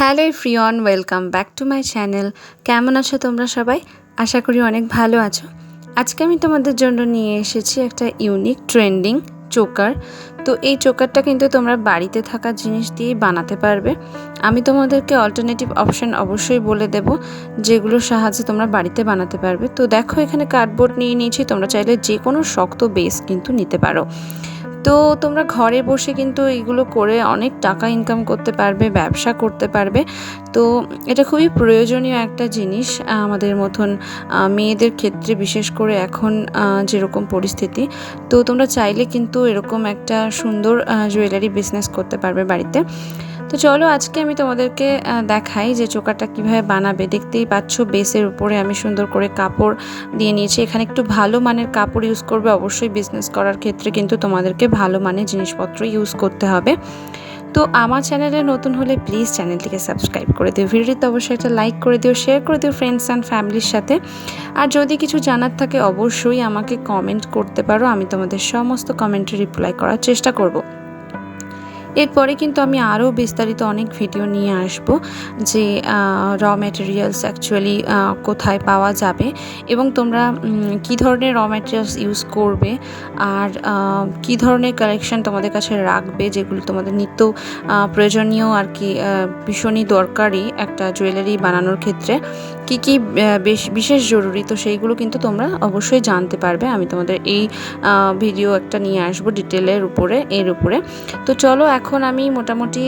Hello friends welcome back to my channel. কেমন আছো তোমরা সবাই? আশা করি অনেক ভালো আছো। আজকে আমি তোমাদের জন্য নিয়ে এসেছি একটা ইউনিক ট্রেন্ডিং চোকার। তো এই চোকারটা কিন্তু তোমরা বাড়িতে থাকা জিনিস দিয়েই বানাতে পারবে। আমি তোমাদেরকে অল্টারনেটিভ অপশান অবশ্যই বলে দেব, যেগুলোর সাহায্যে তোমরা বাড়িতে বানাতে পারবে। তো দেখো এখানে কার্ডবোর্ড নিয়ে নিয়েছি, তোমরা চাইলে যে কোনো শক্ত বেস কিন্তু নিতে পারো। তো তোমরা ঘরে বসে কিন্তু এইগুলো করে অনেক টাকা ইনকাম করতে পারবে, ব্যবসা করতে পারবে। তো এটা খুবই প্রয়োজনীয় একটা জিনিস আমাদের মতন মেয়েদের ক্ষেত্রে বিশেষ করে এখন যেরকম পরিস্থিতি। তো তোমরা চাইলে কিন্তু এরকম একটা সুন্দর জুয়েলারি বিজনেস করতে পারবে বাড়িতে। তো চলো আজকে আমি তোমাদেরকে দেখাই যে চোকাটা কীভাবে বানাবে। দেখতেই পাচ্ছ বেসের উপরে আমি সুন্দর করে কাপড় দিয়ে নিয়েছি। এখানে একটু ভালো মানের কাপড় ইউজ করবে। অবশ্যই বিজনেস করার ক্ষেত্রে কিন্তু তোমাদেরকে ভালো মানের জিনিসপত্র ইউজ করতে হবে। তো আমার চ্যানেলে নতুন হলে প্লিজ চ্যানেলটিকে সাবস্ক্রাইব করে দিও। ভিডিওতে অবশ্যই একটা লাইক করে দিও শেয়ার করে দিও ফ্রেন্ডস অ্যান্ড ফ্যামিলির সাথে। আর যদি কিছু জানার থাকে অবশ্যই আমাকে কমেন্ট করতে পারো। আমি তোমাদের সমস্ত কমেন্টে রিপ্লাই করার চেষ্টা করব। এরপরে কিন্তু আমি আরও বিস্তারিত অনেক ভিডিও নিয়ে আসব যে র ম্যাটেরিয়ালস অ্যাকচুয়ালি কোথায় পাওয়া যাবে এবং তোমরা কি ধরনের র ম্যাটেরিয়ালস ইউজ করবে আর কি ধরনের কালেকশন তোমাদের কাছে রাখবে যেগুলো তোমাদের নিত্য প্রয়োজনীয় আর কি ভীষণই দরকারি একটা জুয়েলারি বানানোর ক্ষেত্রে। কি কি বেশ, বিশেষ জরুরি তো সেইগুলো কিন্তু তোমরা অবশ্যই জানতে পারবে। আমি তোমাদের এই ভিডিও একটা নিয়ে আসব ডিটেলের উপরে, এর উপরে। তো চলো এখন আমি মোটামুটি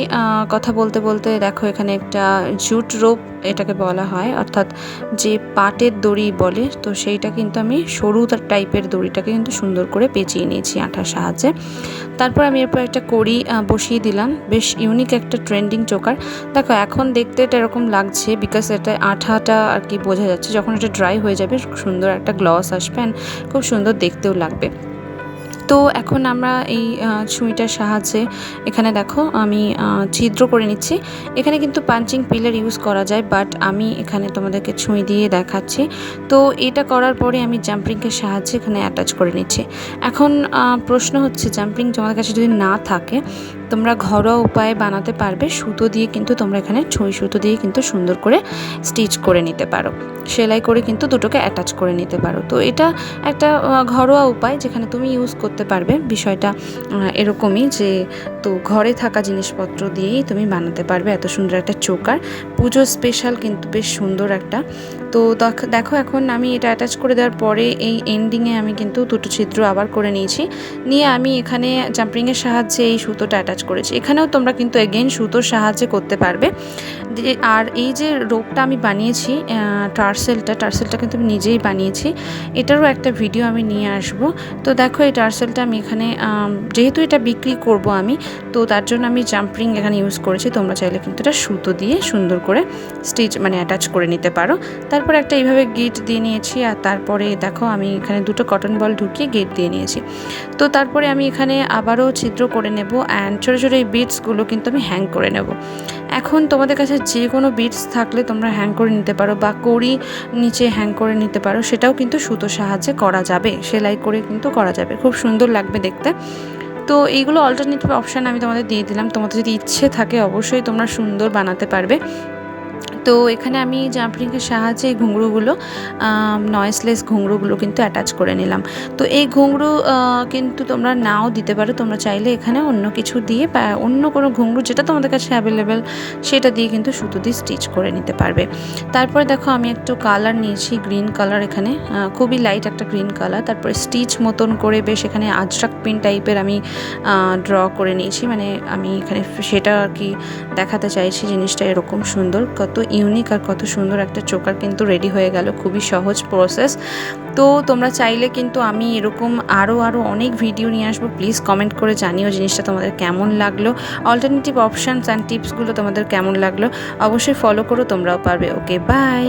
কথা বলতে বলতে দেখো এখানে একটা জুট রোপ এটাকে বলা হয়, অর্থাৎ যে পাটের দড়ি বলে, তো সেইটা কিন্তু আমি সরু টাইপের দড়িটাকে কিন্তু সুন্দর করে পেঁচিয়ে নিয়েছি আঠার সাহায্যে। তারপর আমি এরপর একটা কড়ি বসিয়ে দিলাম, বেশ ইউনিক একটা ট্রেন্ডিং চোকার। দেখো এখন দেখতে এটা এরকম লাগছে বিকজ এটা আঠাটা আর কি বোঝা যাচ্ছে, যখন এটা ড্রাই হয়ে যাবে, সুন্দর একটা গ্লস আসবে খুব সুন্দর দেখতেও লাগবে। তো এখন আমরা এই ছুঁইটার সাহায্যে এখানে দেখো আমি ছিদ্র করে নিচ্ছি। এখানে কিন্তু পাঞ্চিং পিলার ইউজ করা যায়, বাট আমি এখানে তোমাদেরকে ছুঁই দিয়ে দেখাচ্ছি। তো এটা করার পরে আমি জাম্পিংয়ের সাহায্যে এখানে অ্যাটাচ করে নিচ্ছি। এখন প্রশ্ন হচ্ছে জাম্পিং তোমাদের কাছে যদি না থাকে তোমরা ঘরোয়া উপায়ে বানাতে পারবে। সুতো দিয়ে কিন্তু তোমরা এখানে ছুঁই সুতো দিয়ে কিন্তু সুন্দর করে স্টিচ করে নিতে পারো। সেলাই করে কিন্তু দুটোকে অ্যাটাচ করে নিতে পারো। তো এটা একটা ঘরোয়া উপায় যেখানে তুমি ইউজ করতে পারবে। বিষয়টা এরকমই যে, তো ঘরে থাকা জিনিসপত্র দিয়েই তুমি বানাতে পারবে। এত সুন্দর একটা চোকার। পুজো স্পেশাল কিন্তু বেশ সুন্দর একটা। তো দেখো এখন আমি এটা অ্যাটাচ করে দেওয়ার পরে এই এন্ডিংয়ে আমি কিন্তু দুটো ছিদ্র আবার করে নিয়েছি। নিয়ে আমি এখানে জাম্পিংয়ের সাহায্যে এই সুতোটা অ্যাটাচ করেছি। এখানেও তোমরা কিন্তু এগেন সুতোর সাহায্যে করতে পারবে। আর এই যে রোপটা আমি বানিয়েছি টার্সেলটা টার্সেলটা কিন্তু আমি নিজেই বানিয়েছি। এটারও একটা ভিডিও আমি নিয়ে আসব। তো দেখো এই টার্সেলটা আমি এখানে যেহেতু এটা বিক্রি করব আমি, তো তার জন্য আমি জাম্পিং এখানে ইউজ করেছি। তোমরা চাইলে কিন্তু এটা সুতো দিয়ে সুন্দর করে স্টিচ মানে অ্যাটাচ করে নিতে পারো। তারপর একটা এইভাবে গেট দিয়ে নিয়েছি আর তারপরে দেখো আমি এখানে দুটো কটন বল ঢুকিয়ে গেট দিয়ে নিয়েছি। তো তারপরে আমি এখানে আবারও ছিদ্র করে নেব অ্যান্ড ছোটো ছোটো এই বিটসগুলো কিন্তু আমি হ্যাং করে নেব। এখন তোমাদের কাছে যে কোনো বিটস থাকলে তোমরা হ্যাং করে নিতে পারো বা কড়ি নিচে হ্যাং করে নিতে পারো, সেটাও কিন্তু সুতো সাহায্যে করা যাবে, সেলাই করে কিন্তু করা যাবে, খুব সুন্দর লাগবে দেখতে। তো এইগুলো অল্টারনেটিভ অপশান আমি তোমাদের দিয়ে দিলাম, তোমাদের যদি ইচ্ছে থাকে অবশ্যই তোমরা সুন্দর বানাতে পারবে। তো এখানে আমি জাম্পিংয়ের সাহায্যে এই ঘুঙরুগুলো নয়েসলেস ঘুঙরুগুলো কিন্তু অ্যাটাচ করে নিলাম। তো এই ঘুঙরু কিন্তু তোমরা নাও দিতে পারো, তোমরা চাইলে এখানে অন্য কিছু দিয়ে বা অন্য কোনো ঘুঙরু যেটা তোমাদের কাছে অ্যাভেলেবেল সেটা দিয়ে কিন্তু সুতো দিয়ে স্টিচ করে নিতে পারবে। তারপরে দেখো আমি একটু কালার নিয়েছি গ্রিন কালার এখানে খুবই লাইট একটা গ্রিন কালার তারপরে স্টিচ মতন করে বেশ এখানে আজরাক পিন টাইপের আমি ড্র করে নিয়েছি। মানে আমি এখানে সেটা আর কি দেখাতে চাইছি জিনিসটা এরকম সুন্দর। কত ইউনিক আর কত সুন্দর একটা চোকার কিন্তু রেডি হয়ে গেল। খুবই সহজ প্রসেস তো তোমরা চাইলে কিন্তু আমি এরকম আরও আরও অনেক ভিডিও নিয়ে আসব। প্লিজ কমেন্ট করে জানিও জিনিসটা তোমাদের কেমন লাগল। অল্টারনেটিভ অপশানস অ্যান্ড টিপসগুলো তোমাদের কেমন লাগল? অবশ্যই ফলো করো, তোমরাও পারবে। Okay bye